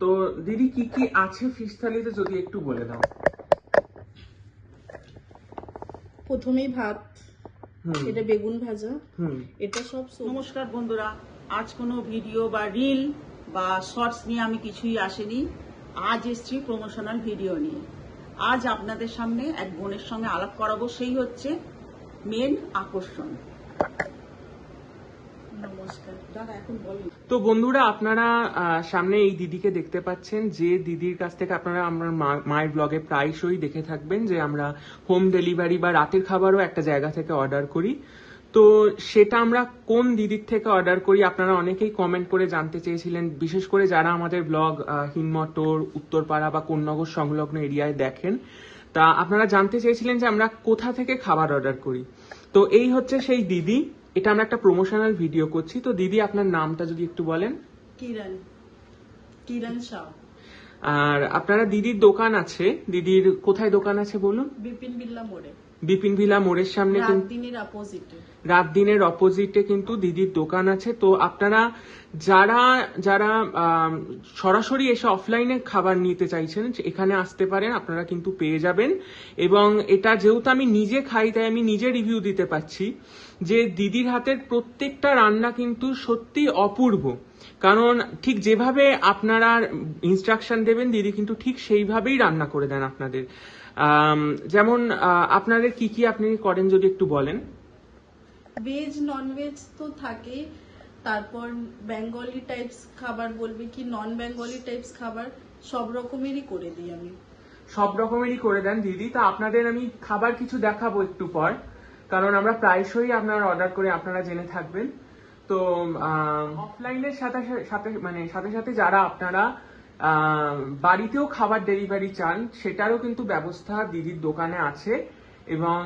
তো দিদি কি কি আছে ফিশ থালিতে যদি একটু বলে দাও? প্রথমেই ভাত এটা বেগুন ভাজা এটা সব। নমস্কার বন্ধুরা আজ কোনো ভিডিও বা রিল বা শর্টস নিয়ে আমি কিছুই আসেনি। আজ এসছি প্রমোশনাল ভিডিও নিয়ে। আজ আপনাদের সামনে এক বোনের সঙ্গে আলাপ করাবো সেই হচ্ছে মেন আকর্ষণ নমস্কার দাদা এখন বলেন তো বন্ধুরা, আপনারা সামনে এই দিদিকে দেখতে পাচ্ছেন, যে দিদির কাছ থেকে আপনারা আমার মায়ের ব্লগে প্রায়শই দেখে থাকবেন যে আমরা হোম ডেলিভারি বা রাতের খাবারও একটা জায়গা থেকে অর্ডার করি। তো সেটা আমরা কোন দিদির থেকে অর্ডার করি, আপনারা অনেকেই কমেন্ট করে জানতে চেয়েছিলেন, বিশেষ করে যারা আমাদের ব্লগ হিনমটর, উত্তরপাড়া বা কোন্নগর সংলগ্ন এরিয়ায় দেখেন, তা আপনারা জানতে চেয়েছিলেন যে আমরা কোথা থেকে খাবার অর্ডার করি। তো এই হচ্ছে সেই দিদি। এটা আমরা একটা প্রমোশনাল ভিডিও করছি। তো দিদি আপনার নামটা যদি একটু বলেন। কিরণ। কিরণ শাহ। আর আপনারা দিদির দোকান আছে। দিদির কোথায় দোকান আছে বলুন? বিপিন বিল্লা মোড়ে। বিপিন ভিলা মোড়ের সামনে রাত দিনের অপোজিটে অপোজিটে কিন্তু দিদির দোকান আছে। তো আপনারা যারা যারা সরাসরি এসে অফলাইনে খাবার নিতে চাইছেন এখানে আসতে পারেন আপনারা কিন্তু পেয়ে যাবেন। এবং এটা যেহেতু আমি নিজে খাই তাই আমি নিজে রিভিউ দিতে পারছি যে দিদির হাতের প্রত্যেকটা রান্না কিন্তু সত্যি অপূর্ব। কারণ ঠিক যেভাবে আপনারা ইনস্ট্রাকশন দেবেন দিদি কিন্তু ঠিক সেইভাবেই রান্না করে দেন আপনাদের। যেমন আপনাদের কি কি আপনি করেন যদি একটু বলেন? ভেজ নন ভেজ তো থাকে। তারপর বেঙ্গলি টাইপস খাবার বলবে কি? নন বেঙ্গলি টাইপস খাবার সব রকমেরই করে দিই আমি। সব রকমেরই করে দেন দিদি। তা আপনাদের আমি খাবার কিছু দেখাবো একটু পর। কারণ আমরা প্রায়শই আপনারা অর্ডার করে আপনারা জেনে থাকবেন। তো অফলাইনের সাথে সাথে মানে সাথে সাথে যারা আপনারা বাড়িতেও খাবার ডেলিভারি চান সেটারও কিন্তু ব্যবস্থা দিদির দোকানে আছে। এবং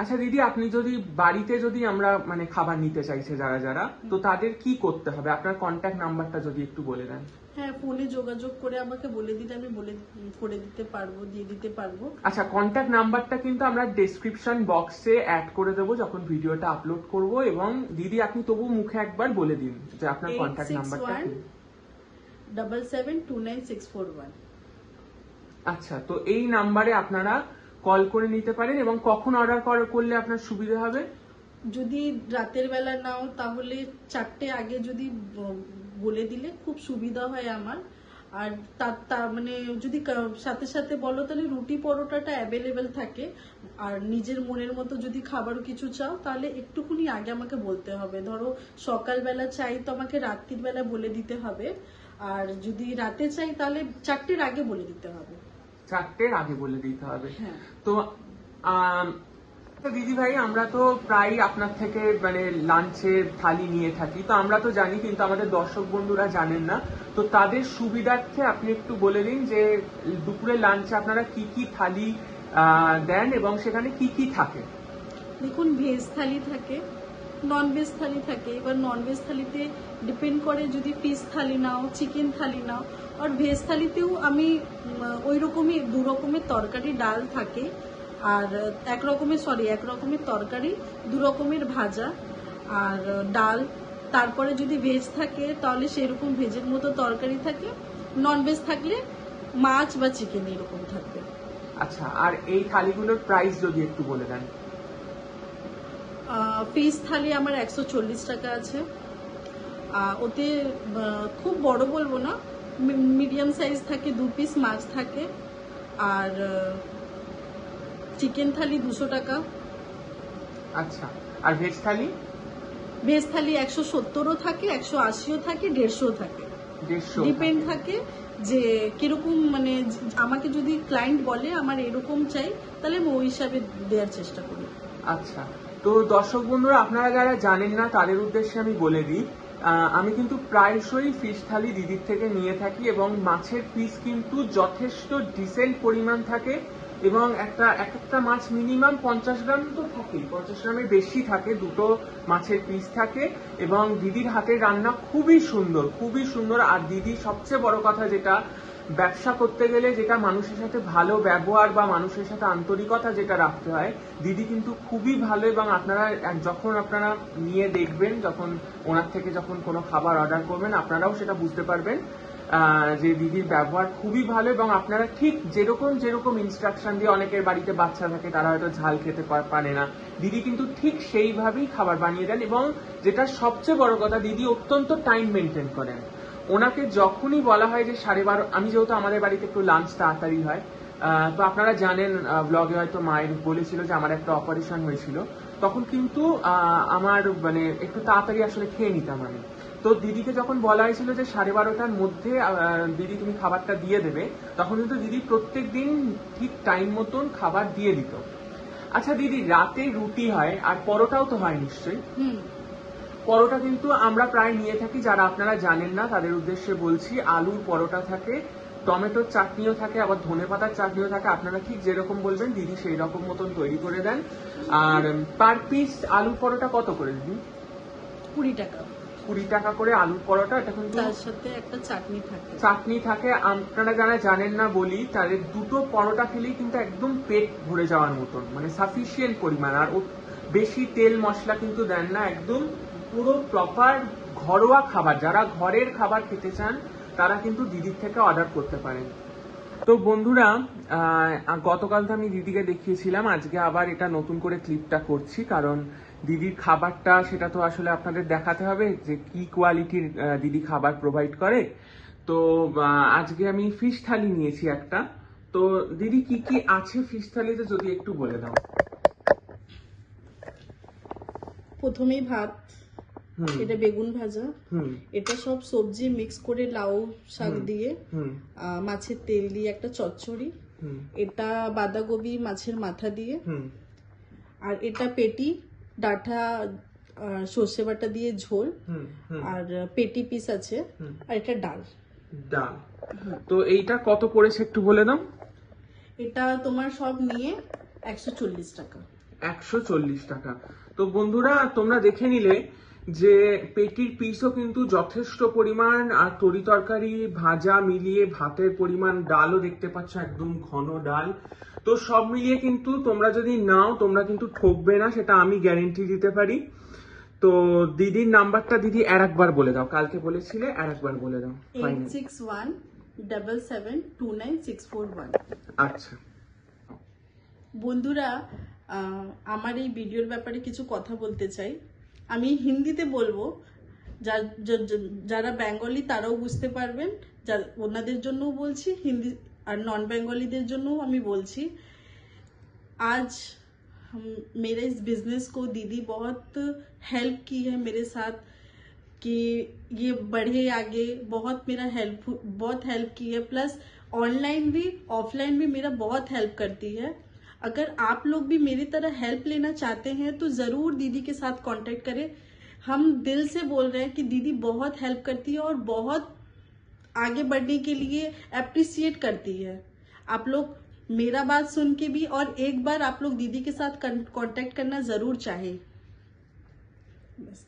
আচ্ছা দিদি আপনি যদি বাড়িতে যদি আমরা মানে খাবার নিতে চাইছে যারা যারা তো তাদের কি করতে হবে? আপনার কন্ট্যাক্ট নাম্বারটা যদি একটু বলে দেন। হ্যাঁ ফোনে যোগাযোগ করে আমাকে বলে দিলে আমি বলে করে দিতে পারব দিয়ে দিতে পারব। আচ্ছা কন্ট্যাক্ট নাম্বারটা কিন্তু আমরা ডেসক্রিপশন বক্সে অ্যাড করে দেবো যখন ভিডিওটা আপলোড করব। এবং দিদি আপনি তবু মুখে একবার বলে দিন যে আপনার কন্ট্যাক্ট নাম্বারটা double seven two nine six four one আচ্ছা তো এই নাম্বারে আপনারা কল করে নিতে পারেন এবং কখন অর্ডার করলে আপনার সুবিধা হবে? যদি রাতের বেলা নাও তাহলে চারটে আগে যদি বলে দিলে খুব সুবিধা হয় আমার। আর তার তা- মানে যদি সাথে সাথে বলো তাহলে রুটি পরোটাটা অ্যাভেলেবেল থাকে। আর নিজের মনের মতো যদি খাবার কিছু চাও তাহলে একটুখানি আগে আমাকে বলতে হবে। ধরো সকালবেলা চাই তো আমাকে রাত্রির বেলা বলে দিতে হবে। আর যদি রাতে চাই তাহলে চারটের আগে বলে দিতে হবে। চারটের আগে বলে দিতে হবে। হ্যাঁ। তো দিদি ভাই, আমরা তো প্রায় আপনার থেকে মানে লাঞ্চের থালি নিয়ে থাকি। তো আমরা তো জানি, কিন্তু আমাদের দর্শক বন্ধুরা জানেন না। তো তাদের সুবিধার্থে আপনি একটু বলে দিন যে, দুপুরে লাঞ্চে আপনারা কি কি থালি দেন এবং সেখানে কি কি থাকে? দেখুন ভেজ থালি থাকে নন ভেজ থালি থাকে। এবার নন ভেজ থালিতে ডিপেন্ড করে যদি ফিশ থালি নাও চিকেন থালি নাও, আর ভেজ থালিতেও আমি ওই রকমই দু রকমের তরকারি, ডাল থাকে। আর এক রকমের সরি এক রকমের তরকারি দু রকমের ভাজা আর ডাল। তারপরে যদি ভেজ থাকে তাহলে সেরকম ভেজের মতো তরকারি থাকে। নন ভেজ থাকলে মাছ বা চিকেন এরকম থাকবে। আচ্ছা আর এই থালিগুলোর প্রাইস যদি একটু বলে দেন। ফিস থালি আমার একশো চল্লিশ টাকা আছে। ওতে খুব বড় বলব না মিডিয়াম সাইজ থাকে দু পিস মাছ থাকে। আর চিকেন থালি দুশো টাকা। আচ্ছা আর ভেজ থালি? ভেজ থালি একশো সত্তরও থাকে একশো আশিও থাকে দেড়শো থাকে। ডিপেন্ড থাকে। যে কীরকম মানে আমাকে যদি ক্লায়েন্ট বলে আমার এরকম চাই তাহলে আমি ওই হিসাবে দেওয়ার চেষ্টা করি। আচ্ছা তো দর্শক বন্ধুরা আপনারা যারা জানেন না তাদের উদ্দেশ্যে আমি বলে দিই আমি কিন্তু প্রায়শই ফিশ থালি দিদির থেকে নিয়ে থাকি এবং মাছের পিস কিন্তু যথেষ্ট ডিসেন্ট পরিমাণ থাকে। এবং একটা এক একটা মাছ মিনিমাম পঞ্চাশ গ্রাম তো থাকেই পঞ্চাশ গ্রামের বেশি থাকে, দুটো মাছের পিস থাকে এবং দিদির হাতের রান্না খুবই সুন্দর খুবই সুন্দর। আর দিদি সবচেয়ে বড় কথা যেটা, ব্যবসা করতে গেলে যেটা মানুষের সাথে ভালো ব্যবহার বা মানুষের সাথে আন্তরিকতা যেটা রাখতে হয়, দিদি কিন্তু খুবই ভালো এবং আপনারা যখন আপনারা নিয়ে দেখবেন, যখন ওনার থেকে যখন কোনো খাবার অর্ডার করবেন, আপনারাও সেটা বুঝতে পারবেন। যে দিদির ব্যবহার খুবই ভালো এবং আপনারা ঠিক যেরকম যেরকম ইনস্ট্রাকশন দিয়ে অনেকের বাড়িতে বাচ্চা থাকে, তারা হয়তো ঝাল খেতে পারে না। দিদি কিন্তু ঠিক সেইভাবেই খাবার বানিয়ে দেন এবং যেটা সবচেয়ে বড় কথা, দিদি অত্যন্ত টাইম মেনটেন করেন। ওনাকে যখনই বলা হয় যে সাড়ে বারো, আমি যেহেতু আমাদের বাড়িতে একটু লাঞ্চ তাড়াতাড়ি হয় তো আপনারা জানেন ব্লগে হয়তো মায়ের বলেছিল যে আমার একটা অপারেশন হয়েছিল। তখন কিন্তু আমার মানে একটু তাড়াতাড়ি আসলে খেয়ে নিতাম আমি। তো দিদিকে যখন বলা হয়েছিল যে সাড়ে বারোটার মধ্যে দিদি তুমি খাবারটা দিয়ে দেবে তখন কিন্তু দিদি প্রত্যেক দিন ঠিক টাইম মতন খাবার দিয়ে দিত। আচ্ছা দিদি রাতে রুটি হয় আর পরোটাও তো হয় নিশ্চয়ই? হুম। পরোটা কিন্তু আমরা প্রায় নিয়ে থাকি যারা আপনারা জানেন না তাদের উদ্দেশ্যে বলছি আলুর পরোটা থাকে টমেটোর চাটনিও থাকে আবার ধনে পাতার চাটনিও থাকে। আপনারা ঠিক যেরকম বলবেন দিদি সেই রকম মতন তৈরি করে দেন। আর পার পিস আলুর পরোটা কত করে দিদি? কুড়ি টাকা। কুড়ি টাকা করে আলুর পরোটা এটা কিন্তু তার সাথে একটা চাটনি থাকে। চাটনি থাকে। আপনারা যারা জানেন না বলি তাদের দুটো পরোটা খেলেই কিন্তু একদম পেট ভরে যাওয়ার মতন মানে সাফিসিয়েন্ট পরিমাণ। আর ও- বেশি তেল মশলা কিন্তু দেন না একদম পুরো প্রপার ঘরোয়া খাবার। যারা ঘরের খাবার খেতে চান তারা কিন্তু দিদির থেকে অর্ডার করতে পারেন। তো বন্ধুরা গতকাল তো আমি দিদিকে দেখিয়েছিলাম, আজকে আবার এটা নতুন করে ক্লিপটা করছি, কারণ দিদির খাবারটা সেটা তো আসলে আপনাদের দেখাতে হবে যে কি কোয়ালিটির দিদি খাবার প্রোভাইড করে। তো আজকে আমি ফিশ থালি নিয়েছি একটা। তো দিদি, কি কি আছে ফিশ থালিতে যদি একটু বলে দাও? প্রথমেই ভাত এটা বেগুন ভাজা। এটা সব সবজি মিক্স করে লাউ শাক দিয়ে মাছের তেল দিয়ে একটা চচ্চড়ি। এটা বাঁধাকপি মাছের মাথা দিয়ে। আর এটা পেটি ডাঁটা সর্ষে বাটা দিয়ে ঝোল। আর পেটি পিস আছে। আর এটা ডাল। ডাল। তো এইটা কত পড়েছে একটু বলে দাও? এটা তোমার সব নিয়ে একশো চল্লিশ টাকা। একশো চল্লিশ টাকা। তো বন্ধুরা তোমরা দেখে নিলে যে পেটির পিসও কিন্তু যথেষ্ট পরিমাণ আর তরি তরকারি ভাজা মিলিয়ে ভাতের পরিমাণ ডালও দেখতে পাচ্ছ একদম ঘন ডাল। তো সব মিলিয়ে কিন্তু তোমরা যদি নাও তোমরা কিন্তু ঠকবে না সেটা আমি গ্যারেন্টি দিতে পারি। তো দিদির নাম্বারটা দিদি আর একবার বলে দাও কালকে বলেছিলে আর একবার বলে দাও six one double seven two nine six four one আচ্ছা। বন্ধুরা আমার এই ভিডিওর ব্যাপারে কিছু কথা বলতে চাই। আমি হিন্দিতে বলবো যা- যা- যা- যারা বেঙ্গলি তারাও বুঝতে পারবেন যা ওনাদের জন্যও বলছি হিন্দি আর নন বেঙ্গলিদের জন্যও আমি বলছি आज हम मेरे इस बिजनेस को दीदी बहुत हेल्प की है मेरे साथ कि ये बढ़े आगे बहुत मेरा हेल्प बहुत हेल्प की है प्लस ऑनलाइन भी ऑफलाइन भी मेरा बहुत हेल्प करती है अगर आप लोग भी मेरी तरह हेल्प लेना चाहते हैं तो ज़रूर दीदी के साथ कांटेक्ट करें। हम दिल से बोल रहे हैं कि दीदी बहुत हेल्प करती है और बहुत आगे बढ़ने के लिए अप्रिसिएट करती है। आप लोग मेरा बात सुन के भी और एक बार आप लोग दीदी के साथ कांटेक्ट करना ज़रूर चाहें। बस।